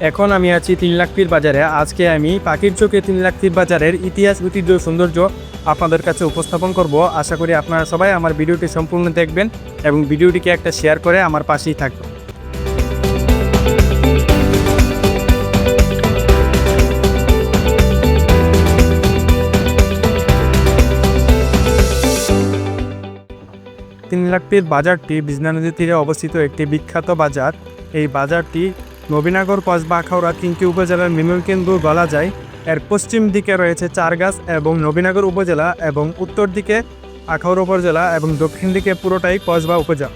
এখন আমি আছি তিন লাখ পীর বাজারে। আজকে আমি পাখির চোখে তিন লাখ পীর বাজারের ইতিহাস, ঐতিহ্য, সৌন্দর্য আপনাদের কাছে উপস্থাপন করব। আশা করি আপনারা সবাই আমার ভিডিওটি সম্পূর্ণ দেখবেন এবং ভিডিওটিকে একটা শেয়ার করে আমার পাশেই থাকবেন। তিন লাখ পীর বাজারটি বিজনা নদীর তীরে অবস্থিত একটি বিখ্যাত বাজার। এই বাজারটি নবীনগর কসবা আখাউড়া তিনটি উপজেলার মিলন কেন্দ্র বলা যায়। এর পশ্চিম দিকে রয়েছে চারগাছ এবং নবীনগর উপজেলা এবং উত্তর দিকে আখাউড়া উপজেলা এবং দক্ষিণ দিকে পুরোটাই কসবা উপজেলা।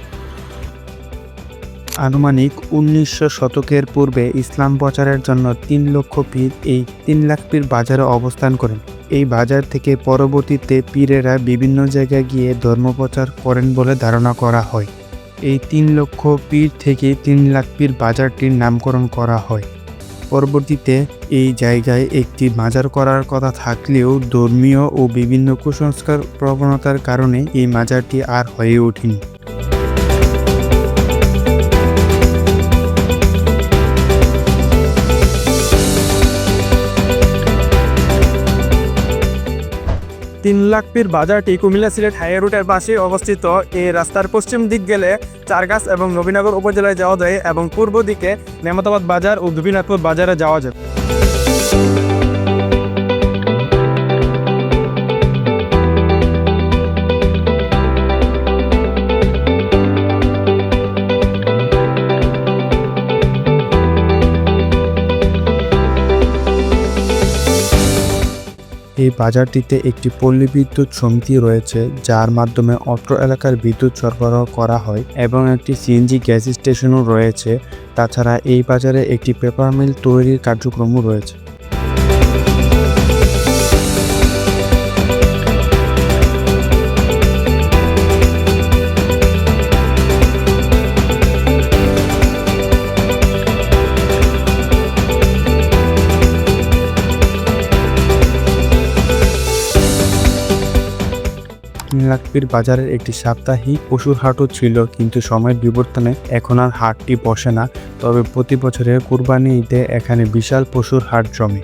আনুমানিক উনিশশো শতকের পূর্বে ইসলাম প্রচারের জন্য তিন লক্ষ পীর এই তিন লাখ পীর বাজারে অবস্থান করেন। এই বাজার থেকে পরবর্তীতে পীরেরা বিভিন্ন জায়গায় গিয়ে ধর্ম প্রচার করেন বলে ধারণা করা হয়। এই তিন লক্ষ পীর থেকে তিন লাখ পীর বাজারটির নামকরণ করা হয়। পরবর্তীতে এই জায়গায় একটি মাজার করার কথা থাকলেও ধর্মীয় ও বিভিন্ন কুসংস্কার প্রবণতার কারণে এই মাজারটি আর হয়ে ওঠেনি। তিন লাখ পীর বাজারটি কুমিল্লা সিলেট হাই রুটের পাশে অবস্থিত। এই রাস্তার পশ্চিম দিক গেলে চারগাছ এবং নবীনগর উপজেলায় যাওয়া যায় এবং পূর্ব দিকে নেমতাবাদ বাজার ও গোপীনাথপুর বাজারে যাওয়া যায়। এই বাজারটিতে একটি পল্লী বিদ্যুৎ সমিতি রয়েছে, যার মাধ্যমে অত্র এলাকার বিদ্যুৎ সরবরাহ করা হয় এবং একটি সিএনজি গ্যাস স্টেশনও রয়েছে। তাছাড়া এই বাজারে একটি পেপার মিল তৈরির কার্যক্রমও রয়েছে। লাখপির বাজারের একটি সাপ্তাহিক পশুর হাটও ছিল, কিন্তু সময়ের বিবর্তনে এখন আর হাটটি বসে না। তবে প্রতি বছরের কুরবানি ঈদে এখানে বিশাল পশুর হাট জমে।